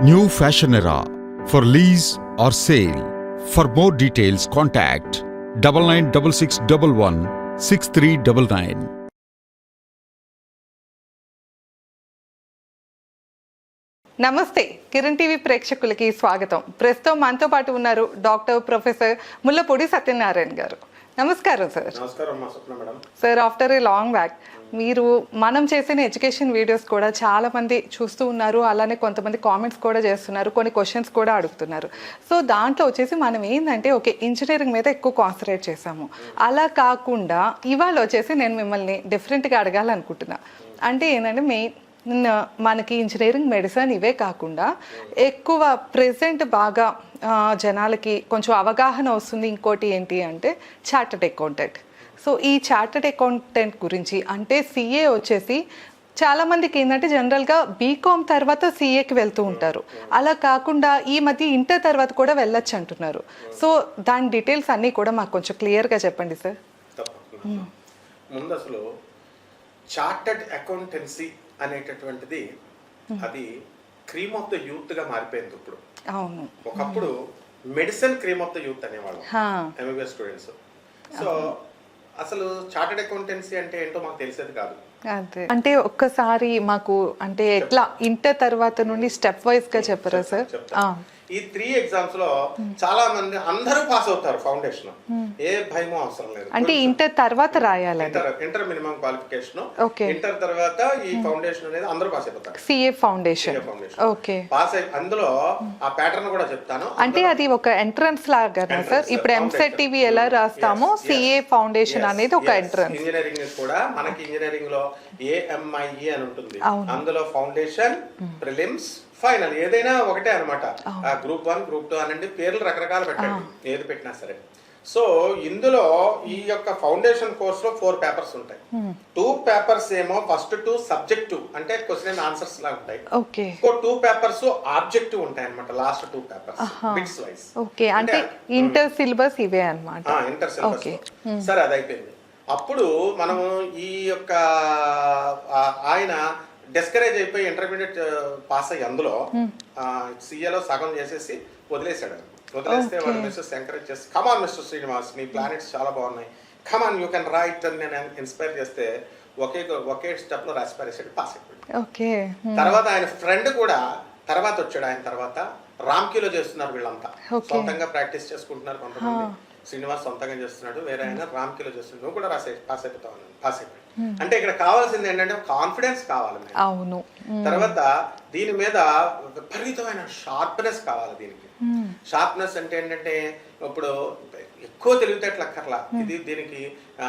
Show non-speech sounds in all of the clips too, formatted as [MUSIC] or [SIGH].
New Fashion Era for lease or sale. For more details, contact double nine double six double one six three double nine. నమస్తే Kiran TV ప్రేక్షకులకి స్వాగతం ప్రస్తుతం మనతో పాటు ఉన్నారు doctor professor Mullapudi Satyanarayana garu నమస్కారం సార్ నమస్కారం మా Swapna madam sir after a long back మీరు మనం చేసిన ఎడ్యుకేషన్ వీడియోస్ కూడా చాలా మంది చూస్తూ ఉన్నారు. అలానే కొంతమంది కామెంట్స్ కూడా చేస్తున్నారు. కొన్ని క్వశ్చన్స్ కూడా అడుగుతున్నారు. సో దాంట్లో వచ్చేసి మనం ఏంటంటే ఓకే ఇంజనీరింగ్ మీద ఎక్కువ కాన్సన్ట్రేట్ చేసాము అలా కాకుండా ఇవాళ వచ్చేసి నేను మిమ్మల్ని డిఫరెంట్గా అడగాలనుకుంటున్నా. అంటే ఏంటంటే మెయిన్ మనకి ఇంజనీరింగ్ మెడిసిన్ ఇవే కాకుండా ఎక్కువ ప్రెసెంట్ బాగా జనాలకి కొంచెం అవగాహన వస్తుంది. ఇంకోటి ఏంటి అంటే చార్టెడ్ అకౌంటెంట్ సో ఈ చార్టెడ్ అకౌంటెంట్ గురించి అంటే సిఏ వచ్చేసి చాలా మందికి ఏంటంటే జనరల్గా బీకామ్ తర్వాత సిఏకి వెళ్తూ ఉంటారు. అలా కాకుండా ఈ మధ్య ఇంటర్ తర్వాత కూడా వెళ్ళొచ్చు అంటున్నారు. సో దాని డీటెయిల్స్ అన్నీ కూడా మాకు కొంచెం క్లియర్గా చెప్పండి సార్. ముందు అసలు చార్టర్డ్ అకౌంటెన్సీ అనేటటువంటిది అది క్రీమ్ ఆఫ్ ద యూత్గా మారిపోయింది ఇప్పుడు. అవును. ఒకప్పుడు medicine cream of the youth అనేవాళ్ళం. MBBS students. So అసలు చార్టర్డ్ అకౌంటెన్సీ అంటే ఏంటో మాకు తెలిసేది కాదు. అదే. అంటే ఒక్కసారి మాకు అంటే ఎట్లా ఇంటర్ తర్వాత నుండి స్టెప్ వైజ్గా చెప్పరా సార్? ఈ త్రీ ఎగ్జామ్స్లో చాలా మంది అందరూ పాస్ అవుతారు ఫౌండేషన్ ఏ భయమో అవసరం లేదు. అంటే ఇంటర్ తర్వాత రాయాలి inter inter minimum qualification. Inter తర్వాత ఈ ఫౌండేషన్ అనేది అందరూ పాస్ అయిపోతారు. CA foundation. ఓకే. పాస్ అయి అందులో ఆ ప్యాటర్న్ కూడా చెప్తాను. అంటే అది ఒక ఎంట్రన్స్ లాగానా సార్? ఇప్పుడు ఎంసెట్. టీవీ ఎలా రాస్తామో సిఏ ఫౌండేషన్ అనేది ఒక. ఎంట్రన్స్ ఇంజనీరింగ్ కూడా మనకి ఇంజనీరింగ్లో ఏఎంఐఈ E అని ఉంటుంది. అందులో ఫౌండేషన్ ప్రిలిమ్స్ ఫైనల్ ఏదైనా ఒకటే అనమాట గ్రూప్ వన్ గ్రూప్ టూ అనండి పేర్లు రకరకాలు పెట్టండి. ఏది పెట్టినా సరే. సో ఇందులో ఈ యొక్క ఫౌండేషన్ కోర్స్లో ఫోర్ పేపర్స్ ఉంటాయి. టూ పేపర్స్ ఏమో ఫస్ట్ టూ సబ్జెక్టివ్ అంటే క్వశ్చన్ అండ్ ఆన్సర్స్ లా ఉంటాయి. ఇంకో టూ పేపర్స్ ఆబ్జెక్టివ్ ఉంటాయి అనమాట last two papers bits wise. Okay. అంటే ఇంటర్ సిలబస్ ఇవే అన్నమాట. Inter syllabus. సరే అది అయిపోయింది. అప్పుడు మనము ఈ యొక్క ఆ, ఆయన డిస్కరేజ్ అయిపోయి ఇంటర్మీడియట్ పాస్ అయ్యి అందులో సిఏలో సగం చేసేసి వదిలేశాడు. వదిలేస్తే వాడు మిస్టర్ ఎంకరేజ్ చేసి కమాన్ మిస్టర్ శ్రీనివాస్ నీ ప్లానెట్స్ చాలా బాగున్నాయి. కమాన్ యూ కెన్ రైట్ అని నేను ఇన్స్పైర్ చేస్తే ఒకే ఒకే స్టెప్లో రాసి పారేసాడు పాస్ అయిపోయాడు. ఓకే. తర్వాత ఆయన ఫ్రెండ్ కూడా తర్వాత వచ్చాడు ఆయన తర్వాత రామ్కీలో చేస్తున్నారు వీళ్ళంతా. సొంతంగా ప్రాక్టీస్ చేసుకుంటున్నారు కొంతమంది. శ్రీనివాస్ సొంతంగా చేస్తున్నాడు వేరే ఆయన రామ్కీలో చేస్తున్నాడు. నువ్వు కూడా రాసే పాస్ అయిపోతావు. పాస్ అయిపోయాడు. అంటే ఇక్కడ కావాల్సింది ఏంటంటే కాన్ఫిడెన్స్ కావాలి. అవును. తర్వాత దీని మీద విపరీతమైన షార్ప్నెస్ కావాలి దీనికి. షార్ప్నెస్ అంటే ఏంటంటే ఇప్పుడు ఎక్కువ తెలివితేటలు అక్కర్లా. ఇది దీనికి ఆ,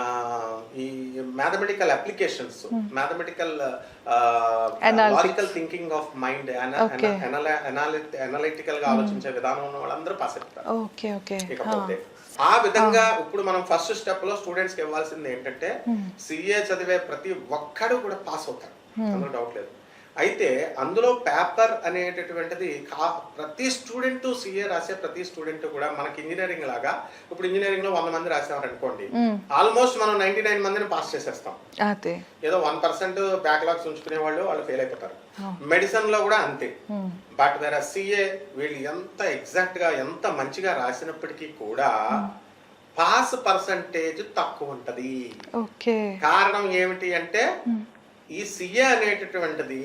ఈ mathematical applications mathematical. Logical thinking of mind. అనలిటికల్గా ఆలోచించే విధానం ఉన్న వాళ్ళందరూ పాస్ ఇకపోతే ఆ విధంగా ఇప్పుడు మనం ఫస్ట్ స్టెప్లో స్టూడెంట్స్కి ఇవ్వాల్సింది ఏంటంటే సిఏ చదివే ప్రతి ఒక్కడు కూడా పాస్ అవుతారు. అందులో డౌట్ లేదు. అయితే అందులో పేపర్ అనేటటువంటిది కా- ప్రతి స్టూడెంట్ సిఏ రాసే ప్రతి స్టూడెంట్ కూడా మనకి ఇంజనీరింగ్ లాగా ఇప్పుడు ఇంజనీరింగ్లో వంద మంది రాసామని అనుకోండి ఆల్మోస్ట్ మనం నైన్టీ నైన్ మందిని పాస్ చేసేస్తాం. ఏదో వన్ పర్సెంట్ బ్యాక్లాగ్స్ ఉంచుకునే వాళ్ళు వాళ్ళు ఫెయిల్ అయిపోతారు. మెడిసిన్లో కూడా అంతే. బట్ వేరే సిఏ వీళ్ళు ఎంత ఎగ్జాక్ట్గా ఎంత మంచిగా రాసినప్పటికీ కూడా పాస్ పర్సంటేజ్ తక్కువ ఉంటది. కారణం ఏమిటి అంటే ఈ సిఏ అనేటటువంటిది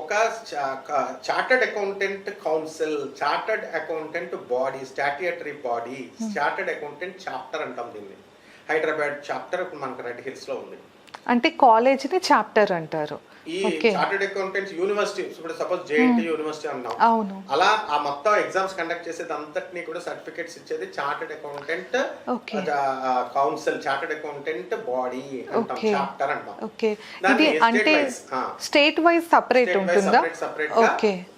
ఒక chartered accountant council chartered accountant body statutory body chartered accountant chapter అంటాం దీన్ని. హైదరాబాద్ చాప్టర్ మనకు రెడ్ హిల్స్లో ఉంది. అంటే కాలేజ్ని చాప్టర్ అంటారు. ఈ ఓకే. చార్టర్డ్ అకౌంటెంట్స్ యూనివర్సిటీ ఇప్పుడు సపోజ్ జేఎన్టీ యూనివర్సిటీ అన్నాం అవును. అలా ఆ మొత్తం ఎగ్జామ్స్ కండక్ట్ చేసేది అంతటినీ కూడా సర్టిఫికెట్స్ ఇచ్చేది chartered accountant. Council chartered accountant body అంటాం. చాప్టర్ అంటాం. అంటే. స్టేట్ వైజ్ సపరేట్ ఉంటుందా? separate గా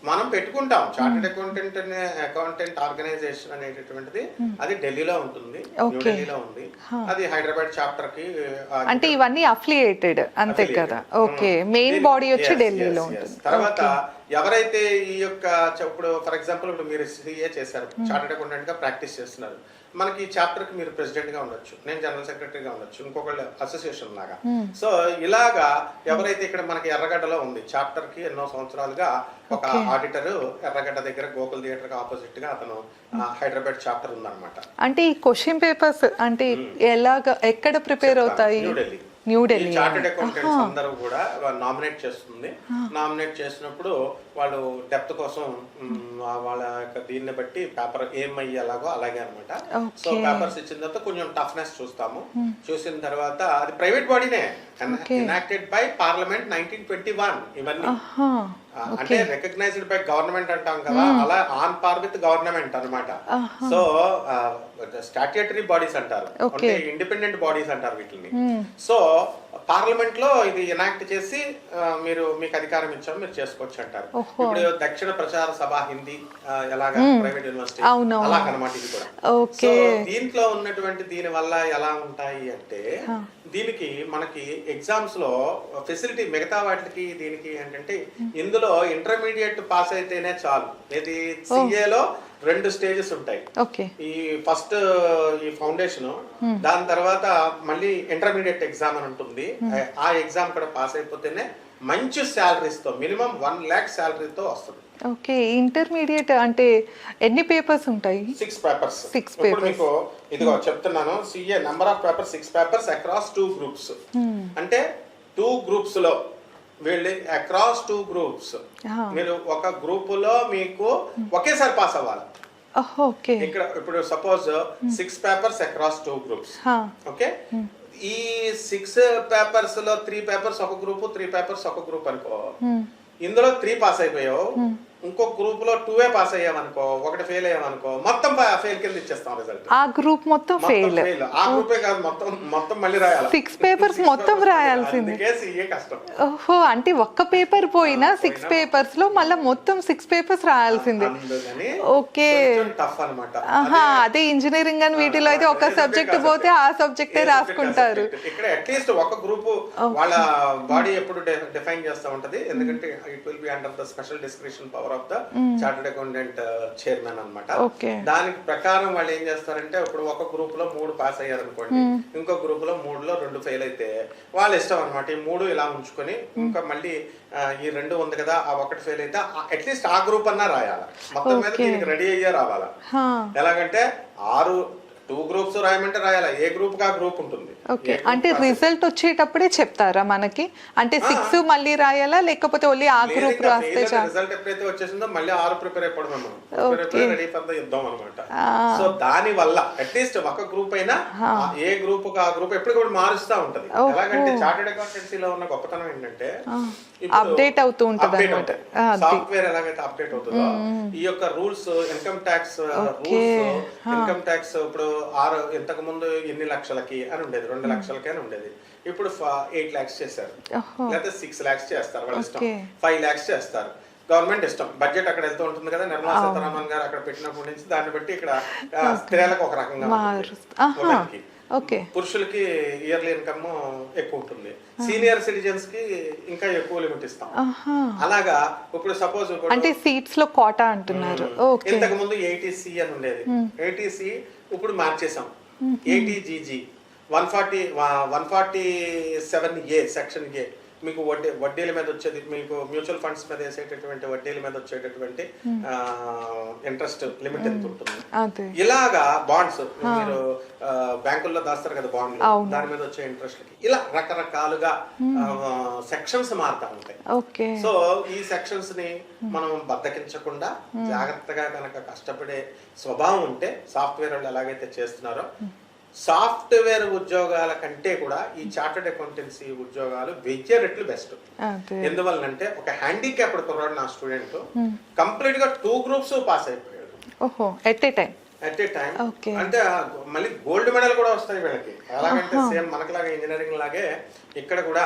మనం పెట్టుకుంటాం. చార్టెడ్ అకౌంటెంట్ అకౌంటెంట్ ఆర్గనైజేషన్ అనేటటువంటిది అది ఢిల్లీలో ఉంటుంది. ఢిల్లీలో ఉంది. అది హైదరాబాద్ చాప్టర్కి అంటే ఇవన్నీ అఫిలియేటెడ్ అంతే. కదా? ఓకే. మెయిన్ బాడీ వచ్చి ఢిల్లీలో. ఉంటుంది. తర్వాత. ఎవరైతే ఈ యొక్క ఇప్పుడు ఫర్ ఎగ్జాంపుల్ ఇప్పుడు మీరు సిఏ చేశారు. చార్టెడ్ అకౌంటెంట్గా ప్రాక్టీస్ చేస్తున్నారు. మనకి ఈ చాప్టర్కి మీరు ప్రెసిడెంట్గా ఉండొచ్చు నేను జనరల్ సెక్రటరీగా ఉండొచ్చు ఇంకొకళ్ళు అసోసియేషన్ లాగా. సో ఇలాగా ఎవరైతే ఇక్కడ మనకి ఎర్రగడ్డలో ఉంది చాప్టర్కి ఎన్నో సంవత్సరాలుగా ఒక ఆడిటర్ ఎర్రగడ్డ దగ్గర గోకుల్ థియేటర్కి ఆపోజిట్గా అతను హైదరాబాద్ చాప్టర్ ఉందన్నమాట. అంటే ఈ క్వశ్చన్ పేపర్స్ అంటే ఎలాగ ఎక్కడ ప్రిపేర్ అవుతాయి? న్యూఢిల్లీ న్యూఢిల్లీ చార్టెడ్ అకౌంటెంట్స్ అందరూ కూడా నామినేట్ చేస్తుంది. నామినేట్ చేసినప్పుడు వాళ్ళు డెప్త్ కోసం ఆ వాళ్ళ యొక్క దీన్ని బట్టి పేపర్ ఏం అయ్యేలాగో అలాగే అనమాట సో పేపర్స్ ఇచ్చిన తర్వాత కొంచెం టఫ్నెస్ చూస్తాము. చూసిన తర్వాత అది private బాడీనే enacted by parliament nineteen twenty one ఇవన్నీ. ఆ, అంటే రికగ్నైజ్డ్ బై గవర్నమెంట్ అంటాం కదా అలా ఆన్ పార్ విత్ గవర్నమెంట్ అన్నమాట. సో స్టాట్యుటరీ బాడీస్ అంటారు. అంటే ఇండిపెండెంట్ బాడీస్ అంటారు వీటిని సో పార్లమెంట్లో ఇది ఎనాక్ట్ చేసి ఆ, మీరు మీకు అధికారం ఇచ్చాం మీరు చేసుకోవచ్చు అంటారు. ఇప్పుడు దక్షిణ ప్రచార సభ హిందీ ఆ, ఎలాగా ప్రైవేట్ యూనివర్సిటీ అవునవును. అలాగనమాట ఇది కూడా. సో దీంట్లో ఉన్నటువంటి దీని వల్ల ఎలా ఉంటాయి అంటే దీనికి మనకి ఎగ్జామ్స్లో ఫెసిలిటీ మిగతా వాటికి దీనికి ఏంటంటే ఇందులో ఇంటర్మీడియట్ పాస్ అయితేనే చాలు. ఇది CA లో రెండు స్టేజెస్ ఉంటాయి. ఓకే. ఈ ఫస్ట్ ఈ ఫౌండేషన్ దాని తర్వాత మళ్ళీ ఇంటర్మీడియట్ ఎగ్జామ్ అని ఉంటుంది. ఆ ఎగ్జామ్ కూడా పాస్ అయిపోతేనే మంచి salaries తో మినిమం వన్ ల్యాక్ శాలరీతో వస్తుంది. ఓకే ఇంటర్మీడియట్ అంటే ఎన్ని పేపర్స్ ఉంటాయి? సిక్స్ పేపర్స్ Six ఇప్పుడు మీకు ఇదిగో చెప్తున్నాను CA number of papers six papers across two groups అంటే టూ గ్రూప్స్లో వీళ్ళు అక్రాస్ టూ గ్రూప్స్. మీరు ఒక గ్రూప్లో మీకు ఒకేసారి పాస్ అవ్వాలి. ఇక్కడ ఇప్పుడు suppose six papers across two groups. Okay? ఈ సిక్స్ పేపర్స్లో త్రీ పేపర్స్ ఒక గ్రూప్ త్రీ పేపర్స్ ఒక గ్రూప్ అనుకో. ఇందులో త్రీ పాస్ అయిపోయావు. ఇంకో గ్రూప్లో టూ ఏ పాస్ అయ్యామనుకో ఒకటి ఫెయిల్ అయ్యామనుకో మొత్తం ఫెయిల్ కింద ఇచ్చేస్తాం రిజల్ట్ ఆ గ్రూప్ మొత్తం ఫెయిల్ ఆ గ్రూపే కాదు మొత్తం మొత్తం మళ్ళీ రాయాలి. సిక్స్ పేపర్స్ మొత్తం రాయాల్సింది. కష్టం. ఓహో అంటే ఒక్క పేపర్ పోయినా సిక్స్ పేపర్స్లో మళ్ళీ మొత్తం సిక్స్ పేపర్స్ రాయాల్సిందే. ఓకే. టఫ్ అనమాట అదే ఇంజనీరింగ్ అని వీటిలో అయితే ఒక సబ్జెక్ట్ పోతే ఆ సబ్జెక్టే రాసుకుంటారు. ఇక్కడ అట్లీస్ట్ ఒక గ్రూప్ వాళ్ళ బాడీ ఎప్పుడు డిఫైన్ చేస్తా ఉంటది. ఎందుకంటే it will be under the special description power of the chartered accountant chairman అన్నమాట. ఓకే దానికి ప్రకారం వాళ్ళు ఏం చేస్తారంటే ఇప్పుడు ఒక గ్రూప్లో మూడు పాస్ అయ్యారు అనుకోండి ఇంకో గ్రూప్లో మూడులో రెండు ఫెయిల్ అయితే వాళ్ళ ఇష్టం అనమాట ఈ మూడు ఇలా ఉంచుకొని ఇంకా మళ్ళీ ఈ రెండు ఉంది కదా ఆ ఒకటి ఫెయిల్ అయితే అట్లీస్ట్ ఆ గ్రూప్ అన్నా రాయాలి. మొత్తం మీద దీనికి రెడీ అయ్యే రావాలా. ఎలాగంటే ఆరు టూ గ్రూప్స్ రాయమంటే రాయాలా? ఏ గ్రూప్ కా గ్రూప్ ఉంటుంది? ఓకే అంటే రిజల్ట్ వచ్చేటప్పుడే చెప్తారా మనకి? అంటే సిక్స్ మళ్ళీ రాయాలా? లేకపోతే ఓన్లీ ఆ గ్రూప్ రాస్తే రిజల్ట్ ఎప్పుడైతే వచ్చేసిందో మళ్ళీ ఆరు ప్రిపేర్ అయిపోవడం మనం రెడీ ఫర్ ద యుద్ధం అనమాట సో దాని వల్ల అట్లీస్ట్ ఒక గ్రూప్ అయినా ఆ. ఏ గ్రూప్ ఆ గ్రూప్ ఎప్పుడు కూడా మారుస్తా ఉంటది. ఎలాగంటే చార్టెడ్ అకౌంటెన్సీలో ఉన్న గొప్పతనం ఏంటంటే Update అవుతూ ఉంటది. ఆ. సాఫ్ట్వేర్ ఎలాగైతే అప్డేట్ అవుతుందో ఈ యొక్క rules income tax rules income tax ఇప్పుడు ఆరు ఇంతకు ముందు ఎన్ని లక్షలకి అని ఉండేది? రెండు లక్షలకి అని ఉండేది. ఇప్పుడు ఎయిట్ లాక్స్ చేశారు. లేకపోతే సిక్స్ లాక్స్ చేస్తారు వాళ్ళ ఇష్టం. ఫైవ్ లాక్స్ చేస్తారు. గవర్నమెంట్ ఇష్టం. బడ్జెట్ అక్కడ వెళ్తూ ఉంటుంది కదా నిర్మలా సీతారామన్ గారు అక్కడ పెట్టినప్పటి నుంచి దాన్ని బట్టి ఇక్కడ స్త్రీలకు ఒక రకంగా ఓకే. పురుషులకి ఇయర్లీ ఇన్కమ్ ఎక్కువ ఉంటుంది. సీనియర్ సిటిజన్స్కి ఇంకా ఎక్కువ లిమిట్ ఇస్తాం. అలాగా ఇప్పుడు సపోజ్ అంటే సీట్స్లో కోటా అంటున్నారు. ఇంతకు ముందు ఏటీసీ అని ఉండేది. ఏటీసీ ఇప్పుడు మార్చేసాం ATGG one forty one forty seven A section A మీకు వడ్డీ వడ్డీల మీద వచ్చేది మీకు మ్యూచువల్ ఫండ్స్ మీద వేసేటటువంటి వడ్డీల మీద వచ్చేటటువంటి ఇంట్రెస్ట్ లిమిట్ ఎంత ఉంటుంది? ఇలాగా బాండ్స్ మీరు ఆ, బ్యాంకుల్లో దాస్తారు కదా బాండ్లు అవును. దాని మీద వచ్చే ఇంట్రెస్ట్ ఇలా రకరకాలుగా సెక్షన్స్ మారుతా ఉంటాయి. సో ఈ సెక్షన్స్ని మనం బద్దకించకుండా జాగ్రత్తగా కనుక కష్టపడే స్వభావం ఉంటే సాఫ్ట్వేర్ వాళ్ళు ఎలాగైతే చేస్తున్నారో సాఫ్ట్వేర్ ఉద్యోగాల కంటే కూడా ఈ చార్టెడ్ అకౌంటెన్సీ ఉద్యోగాలు వెయ్యి రెట్లు బెస్ట్. ఎందువల్లంటే ఒక హ్యాండిక్యాప్డ్ కుర్రాడు నా స్టూడెంట్ కంప్లీట్గా టూ గ్రూప్స్ పాస్ అయిపోయాడు. ఓహో at a time at a time Okay. అంటే ఆ మళ్ళీ గోల్డ్ మెడల్ కూడా వస్తాయి వీళ్ళకి. ఎలాగంటే సేమ్ మనకులాగా ఇంజనీరింగ్ లాగే ఇక్కడ కూడా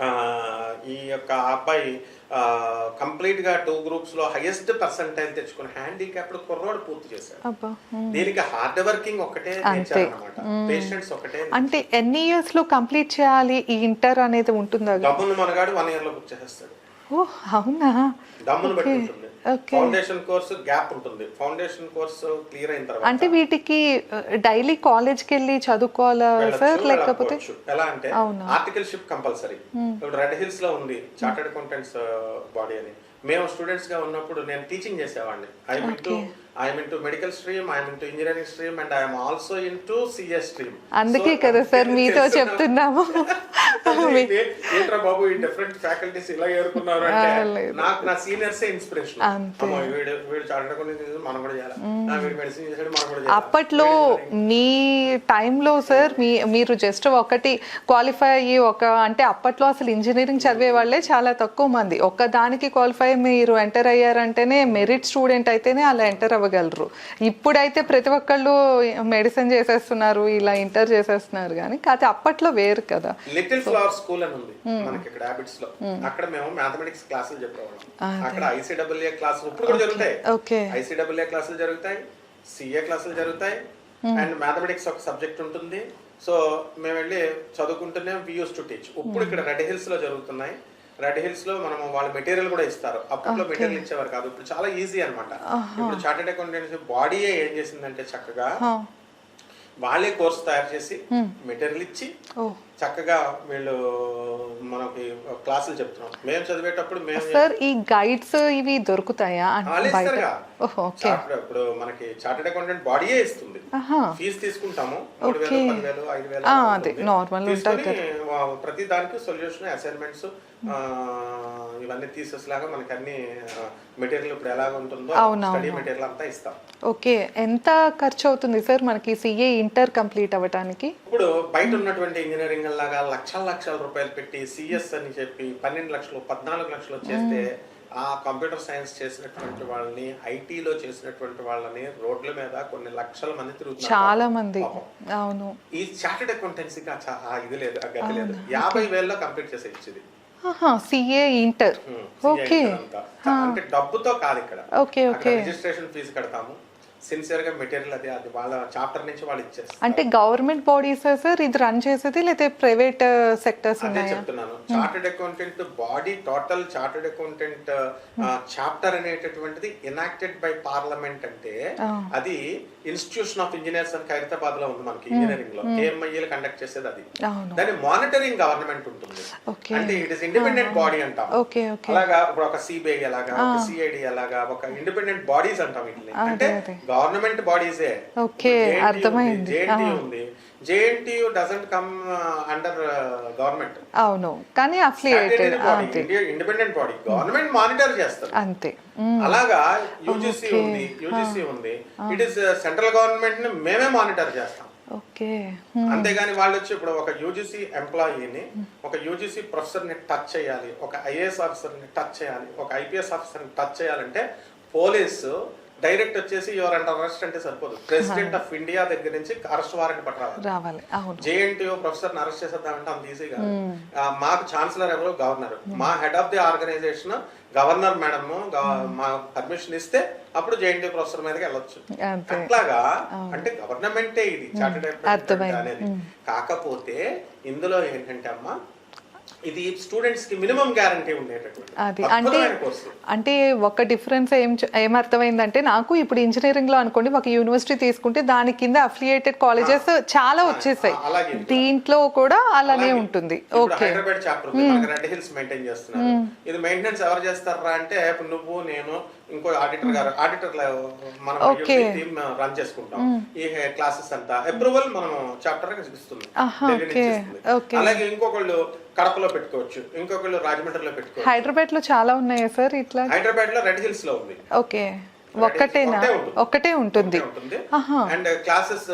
ఆ, ఈ యొక్క అబ్బాయి కంప్లీట్గా టూ గ్రూప్స్లో హైయెస్ట్ పర్సంటైల్ తెచ్చుకుని హ్యాండిక్యాప్డ్ కుర్రోడు పూర్తి చేశాడు. దీనికి హార్డ్ వర్కింగ్ ఒకటే. అనమాట పేషెంట్స్ ఒకటే అంటే ఎన్ని ఇయర్స్లో కంప్లీట్ చేయాలి ఈ ఇంటర్ అనేది ఉంటుందా డబ్బును మనగాడు వన్ ఇయర్లో బుక్ చేసేస్తాడు. ఓ అవునా? దమ్మును బట్టి ఉంటుంది. ఫౌండేషన్ కోర్సు గ్యాప్ ఉంటుంది. ఫౌండేషన్ కోర్సు క్లియర్ అయిన తర్వాత అంటే వీటికి డైలీ కాలేజ్కి వెళ్ళి చదువుకోవాలా సార్ లేకపోతే. ఎలా అంటే అవునా. ఆర్టికల్షిప్ కంపల్సరీ ఇప్పుడు రెడ్ హిల్స్లో ఉంది చార్టెడ్ అకౌంటెంట్స్ బాడీ అని. మేము స్టూడెంట్స్గా ఉన్నప్పుడు నేను టీచింగ్ చేసేవాడిని. I'm into I'm into medical stream I'm into engineering stream and I'm also into CS stream అందుకే కదా సార్ [LAUGHS] మీతో చెప్తున్నాము. ఏంట్రా బాబు ఈ డిఫరెంట్ ఫ్యాకల్టీస్ ఇలా ఏరుకున్నారు అంటే. నాకు నా సీనియర్స్ ఇన్స్పిరేషన్. వీడు వీడు మనం కూడా చేయాలి? వీడు మెడిసిన్ మనం కూడా అప్పట్లో మీ టైంలో సార్ మీ మీరు జస్ట్ ఒకటి క్వాలిఫై అయ్యి ఒక అంటే అప్పట్లో అసలు ఇంజనీరింగ్ చదివే వాళ్ళే చాలా తక్కువ మంది. ఒక్క దానికి క్వాలిఫై మీరు ఎంటర్ అయ్యారంటేనే మెరిట్ స్టూడెంట్ అయితేనే అలా ఎంటర్ అవ్వగలరు ఇప్పుడైతే ప్రతి ఒక్కళ్ళు మెడిసిన్ చేసేస్తున్నారు ఇలా ఇంటర్ చేసేస్తున్నారు కానీ కాకపోతే అప్పట్లో వేరు కదా. లిటిల్ ఫ్లవర్ స్కూల్ అని ఉంది మనకి ఇక్కడ హ్యాబిట్స్లో. అక్కడ మేము మ్యాథమెటిక్స్ క్లాసులు చెప్పేవాళ్ళం. అక్కడ ఐసీడబ్ల్యూఏ క్లాసులు ఇప్పుడు కూడా జరుగుతాయి. ఓకే. ఐసీడబ్ల్యూఏ క్లాసులు జరుగుతాయి సిఏ క్లాసులు జరుగుతాయి అండ్ మ్యాథమెటిక్స్ ఒక సబ్జెక్ట్ ఉంటుంది. సో మేము వెళ్ళి చదువుకుంటూనే వి యూస్ టు టీచ్ ఇప్పుడు ఇక్కడ రెడ్ హిల్స్లో జరుగుతున్నాయి. రెడ్ హిల్స్లో మనం వాళ్ళ మెటీరియల్ కూడా ఇస్తారు. అప్పట్లో మెటీరియల్ ఇచ్చేవారు కాదు. ఇప్పుడు చాలా ఈజీ అన్నమాట. ఇప్పుడు చార్టెడ్ అకౌంటెన్సీ బాడీయే ఏం చేసిందంటే చక్కగా వాళ్ళే కోర్స్ తయారు చేసి మెటీరియల్ ఇచ్చి చక్కగా వీళ్ళు మనకి క్లాసులు చెప్తున్నాం మేము చదివేటప్పుడు మేము సార్ ఈ గైడ్స్ ఇవి దొరుకుతాయా? ఇప్పుడు మనకి చార్టెడ్ అకౌంటెంట్ బాడీయే ఇస్తుంది. ఫీజు తీసుకుంటాము. మూడు వేలు. పదివేలు ఐదు వేలు వా- ప్రతి దానికి సొల్యూషన్ అసైన్మెంట్స్ ఇవన్నీ తీసేసి లాగా మనకి అన్ని మెటీరియల్ ఇప్పుడు ఎలాగ ఉంటుందో. స్టడీ మెటీరియల్ అంతా ఇస్తాం. ఓకే. ఎంత ఖర్చు అవుతుంది సార్ మనకి? సిఏ ఇంటర్ కంప్లీట్ అవ్వటానికి? ఇప్పుడు బయట ఉన్నటువంటి ఇంజనీరింగ్ లాగా లక్షల లక్షల రూపాయలు పెట్టి సిఎస్ అని చెప్పి పన్నెండు లక్షలు పద్నాలుగు లక్షలు చేస్తే ఆ కంప్యూటర్ సైన్స్ చేసినటువంటి వాళ్ళని ఐటీలో చేసినటువంటి వాళ్ళని రోడ్ల మీద కొన్ని లక్షల మంది తిరుగుతున్నారు. చాలా మంది. అవును. ఈ చార్టెడ్ అకౌంటెన్సీకి ఇది లేదు గతి లేదు. యాభై వేలలో కంప్లీట్ చేసే ఇచ్చేది సిఏ ఇంటర్. ఓకే. అంటే డబ్బుతో కాదు ఇక్కడ. Okay okay. రిజిస్ట్రేషన్ ఫీజు కడతాము. సిన్సియర్గా మెటీరియల్ అది అది వాళ్ళ చాప్టర్ నుంచి వాళ్ళు ఇచ్చేస్తారు. అంటే గవర్నమెంట్ బాడీస్ సార్ ఇది రన్ చేసేది లేకపోతే ప్రైవేట్ సెక్టర్స్ అదే చెప్తున్నాను. Chartered accountant body total chartered accountant chapter అనేటటువంటిది ఎనాక్టెడ్ బై పార్లమెంట్ అంటే అది ఇన్స్టిట్యూషన్ ఆఫ్ ఇంజనీర్స్ అని ఖైరతాబాద్లో ఉంది మనకి ఇంజనీరింగ్లో. ఏఎంఐఏలు కండక్ట్ చేసేది అది. దాని మానిటరింగ్ గవర్నమెంట్ ఉంటుంది. అంటే ఇట్ ఇస్ ఇండిపెండెంట్ బాడీ అంటాం. అలాగా ఇప్పుడు ఒక సిబిఐ అలాగా ఒక సిఐడి అలాగా ఒక ఇండిపెండెంట్ బాడీస్ అంటాం వీటిని. అంటే. గవర్నమెంట్ బాడీసే ఓకే, అర్థమైంది. జేఎన్టీ ఉంది. JNTU doesn't come under government అవును కానీ affiliated independent body government monitor చేస్తారు. అంతే. అలాగా యూజీసీ ఉంది యూజీసీ ఉంది. ఇట్ ఇస్ సెంట్రల్ గవర్నమెంట్ని మేమే మానిటర్ చేస్తాం. ఓకే. అంతేగాని వాళ్ళు వచ్చి ఇప్పుడు ఒక యూజీసీ ఎంప్లాయీని ఒక యూజీసీ ప్రొఫెసర్ని టచ్ చేయాలి ఒక ఐఏఎస్ ఆఫీసర్ని టచ్ చేయాలి ఒక ఐపీఎస్ ఆఫీసర్ని టచ్ చేయాలంటే పోలీసు డైరెక్ట్ వచ్చేసి ఎవరు అంటారు అరెస్ట్ అంటే సరిపోదు. ప్రెసిడెంట్ ఆఫ్ ఇండియా దగ్గర నుంచి అరెస్ట్ వారెంట్ పట్టరావాలి రావాలి. అవును. జేఎన్టీఓ ప్రొఫెసర్ అరెస్ట్ చేసేద్దామంటే అంత ఈజీ కాదు. ఆ, మాకు ఛాన్సలర్ ఎవరు? గవర్నర్. మా head of the organisation governor madam మా పర్మిషన్ ఇస్తే అప్పుడు జేఎన్టీ ప్రొఫెసర్ మీదకి వెళ్ళొచ్చు. అట్లాగా అంటే గవర్నమెంటే ఇది. చార్టెడ్. అనేది. కాకపోతే ఇందులో ఏంటంటే అమ్మా ఇది స్టూడెంట్స్కి మినిమం గ్యారంటీ ఉండేటటువంటి అది. అంటే అంటే ఒక డిఫరెన్స్ ఏం చ- ఏమర్థమైందంటే నాకు ఇప్పుడు ఇంజనీరింగ్లో అనుకోండి ఒక యూనివర్సిటీ తీసుకుంటే దాని కింద అఫిలియేటెడ్ కాలేజెస్ చాలా వచ్చేసాయి. దీంట్లో కూడా అలానే. ఉంటుంది. Okay Hyderabad chapter Red Hills maintain చేస్తున్నారు. ఇది మెయింటెనెన్స్ ఎవరు చేస్తారా అంటే ఇప్పుడు నువ్వు నేను ఇంకో ఆడిటర్ గారు ఆడిటర్ మనం. టీమ్ రన్ చేసుకుంటాం. ఈ క్లాసెస్ అంతా. అప్రూవల్ మనం చాప్టర్ ఇస్తుంది. అలాగే ఇంకొకళ్ళు కడపలో పెట్టుకోవచ్చు ఇంకొకళ్ళు రాజమండ్రిలో పెట్టుకోవచ్చు. హైదరాబాద్లో చాలా ఉన్నాయా సార్ ఇట్లా? హైదరాబాద్లో రెడ్ హిల్స్లో ఉంది. ఓకే. ఒక్కటేనా? ఒకటే ఉంటుంది. ఒక్కటే ఉంటుంది. అండ్ క్లాసెస్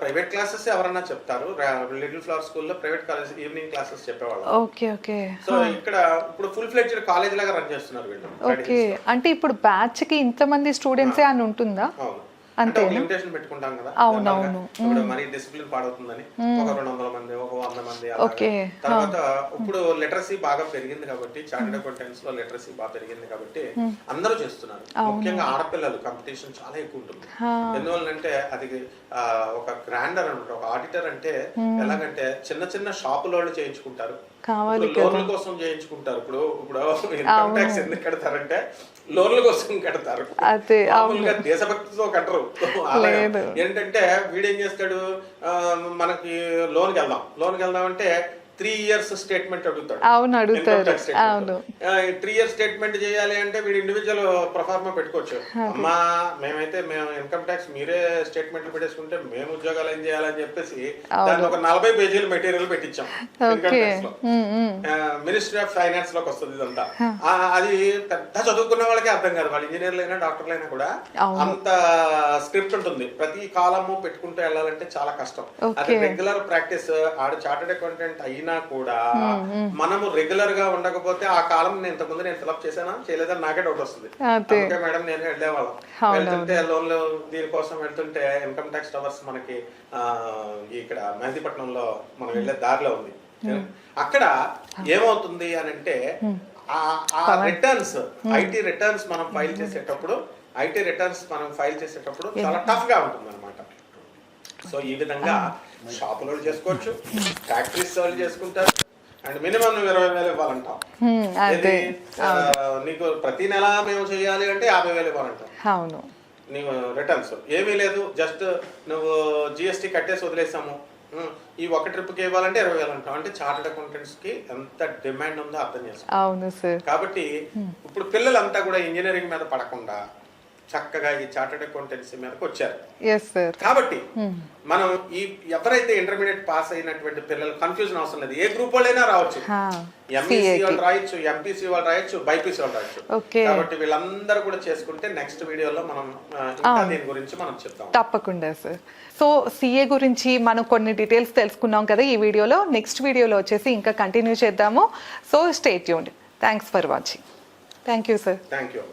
ప్రైవేట్ క్లాసెస్ ఎవరన్నా చెప్తారు. లిటిల్ ఫ్లవర్ స్కూల్లో ప్రైవేట్ కాలేజ్ ఈవినింగ్ క్లాసెస్ చెప్పేవాళ్ళు. Okay okay. సో ఇక్కడ ఇప్పుడు ఫుల్ ఫ్లెడ్జ్డ్ కాలేజ్ లాగా రన్ చేస్తున్నారు వీళ్ళు. ఓకే. అంటే ఇప్పుడు బ్యాచ్కి ఇంతమంది స్టూడెంట్సే అని ఉంటుందా? అవును. లిమిటేషన్ పెట్టుకుంటాం కదా. అవును, జనరల్గా. అవును. ఇప్పుడు మరి డిసిప్లిన్ పాడవుతుందని. ఒక రెండు వందల మంది ఒక వంద మంది. ఓకే. తర్వాత ఇప్పుడు లిటరసీ బాగా పెరిగింది కాబట్టి చార్టెడ్ అకౌంటెంట్స్లో లిటరసీ బాగా పెరిగింది కాబట్టి అందరూ చేస్తున్నారు. ముఖ్యంగా ఆడపిల్లలు కాంపిటీషన్ చాలా ఎక్కువ ఉంటుంది. ఎందువల్లంటే అది ఒక గ్రాండర్ అనమాట ఒక ఆడిటర్ అంటే ఎలాగంటే చిన్న చిన్న షాపుల వాళ్ళు చేయించుకుంటారు. కావాలి లోన్ల కోసం చేయించుకుంటారు. ఇప్పుడు ఇప్పుడు ఇన్కమ్ ట్యాక్స్ ఎందుకు కడతారంటే లోన్ల కోసం కడతారు. దేశభక్తితో కట్టరు. లేదు. ఏంటంటే వీడేం చేస్తాడు? ఆ, మనకి లోన్కి వెళ్దాం. లోన్కి వెళ్దాం అంటే త్రీ ఇయర్స్ స్టేట్మెంట్ అడుగుతాడు. అవును, అడుగుతారు. అవును. త్రీ ఇయర్స్ స్టేట్మెంట్ చేయాలి అంటే వీడు ఇండివిజువల్ ప్రొఫార్మా పెట్టుకోవచ్చు. అమ్మా మేమైతే మేము ఇన్కమ్ ట్యాక్స్ మీరే స్టేట్మెంట్లు పెట్టేసుకుంటే మేము ఉద్యోగాలు ఏం చేయాలని చెప్పేసి దాన్ని ఒక నలభై పేజీలు మెటీరియల్ పెట్టించాం ఇన్కమ్ ట్యాక్స్లో. మినిస్ట్రీ ఆఫ్ ఫైనాన్స్లోకి వస్తుంది ఇదంతా. అది పెద్ద చదువుకున్న వాళ్ళకి అర్థం కాదు. వాళ్ళు ఇంజనీర్లు అయినా డాక్టర్లు అయినా కూడా. అంత స్క్రిప్ట్ ఉంటుంది. ప్రతి కాలము పెట్టుకుంటూ వెళ్ళాలంటే చాలా కష్టం. అది. రెగ్యులర్ ప్రాక్టీస్ ఆడ చార్టెడ్ అకౌంటెంట్ అయినా కూడా మనము రెగ్యులర్గా ఉండకపోతే ఆ కాలం నేను ఇంతకుముందు నేను ఫిలప్ చేశానా? చేయలేదని నాకే డౌట్ వస్తుంది. అందుకే మేడం నేను వెళ్ళేవాళ్ళం. వెళ్తుంటే లోన్లు దీనికోసం వెళ్తుంటే ఇన్కమ్ ట్యాక్స్ టవర్స్ మనకి ఇక్కడ మెహదీపట్నంలో మనం వెళ్ళే దారిలో ఉంది. అక్కడ ఏమవుతుంది అని అంటే ఆ రిటర్న్స్ ఐటీ రిటర్న్స్ మనం ఫైల్ చేసేటప్పుడు ఐటీ రిటర్న్స్ మనం ఫైల్ చేసేటప్పుడు చాలా టఫ్గా ఉంటుంది అనమాట సో ఈ విధంగా షాపులు చేసుకోవచ్చు ఫ్యాక్టరీస్ వాళ్ళు చేసుకుంటారు. అండ్ మినిమం నువ్వు ఇరవై వేలు ఇవ్వాలంటాం. హ్మ్, అదే. ఏది? ఆ, నీకు ప్రతి నెల మేము చేయాలి అంటే యాభై వేలు ఇవ్వాలంటాం. అవును. నీవు రిటర్న్స్ ఏమీ లేదు జస్ట్ నువ్వు జిఎస్టీ కట్టేసి వదిలేసాము. ఈ ఒక ట్రిప్కి ఇవ్వాలంటే ఇరవై వేలు అంటాం. అంటే చార్టెడ్ అకౌంటెంట్స్కి ఎంత డిమాండ్ ఉందో అర్థం చేసుకో. అవును సార్ కాబట్టి ఇప్పుడు పిల్లలంతా కూడా ఇంజనీరింగ్ మీద పడకుండా చక్కగా ఈ చార్టెడ్ అకౌంటెన్సీ మీదకి వచ్చారు. కాబట్టి మనం ఈ ఎవరైతే ఇంటర్మీడియట్ పాస్ అయినటువంటి పిల్లలు కన్ఫ్యూజన్ అవసరం లేదు. ఏ గ్రూప్ వాళ్ళైనా రావచ్చు. ఎంఈసీ వాళ్ళు రాయొచ్చు ఎంపీసీ వాళ్ళు రాయొచ్చు బైపీసీ వాళ్ళు రాయొచ్చు. ఓకే. కాబట్టి వీళ్ళందరూ కూడా చేసుకుంటే నెక్స్ట్ వీడియోలో మనం ఇంకా దీని గురించి మనం చెప్తాం. తప్పకుండా సార్ సో సిఏ గురించి మనం కొన్ని డీటెయిల్స్ తెలుసుకున్నాం కదా ఈ వీడియోలో. నెక్స్ట్ వీడియోలో వచ్చేసి ఇంకా కంటిన్యూ చేద్దాము. So stay tuned thanks for watching thank you sir thank you